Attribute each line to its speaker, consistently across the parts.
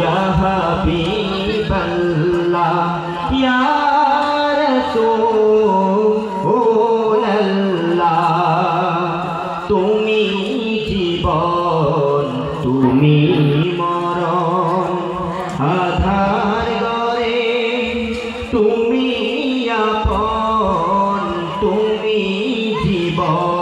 Speaker 1: या हबीब अल्लाह या रसूल अल्लाह তুমি জীবন, তুমি মরণ, আধার গরে তুমি আপন, তুমি জীবন।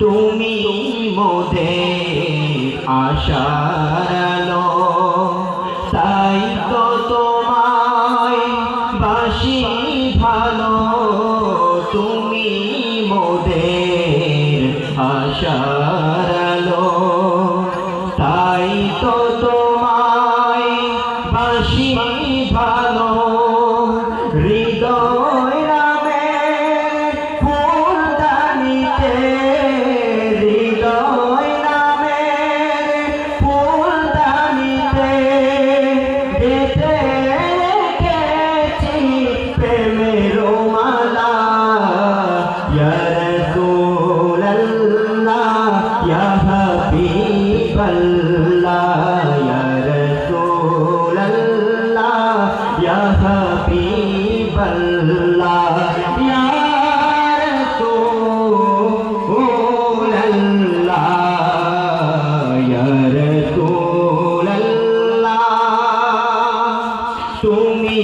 Speaker 1: তুমি মোদের আশার আলো তাই তো তোমায় বাসি ভালো। তুমি মোদের আশার রাসূলুল্লাহ ইয়া হাবিবাল্লাহ ইয়া রাসূলুল্লাহ ইয়া হাবিবাল্লাহ ইয়া রাসূলুল্লাহ ইয়া রাসূলুল্লাহ তুমি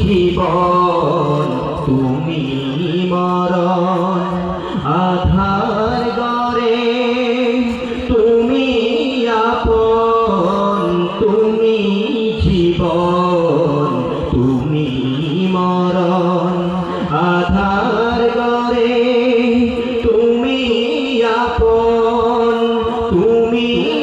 Speaker 1: জীবন, তুমি মরণ তুমি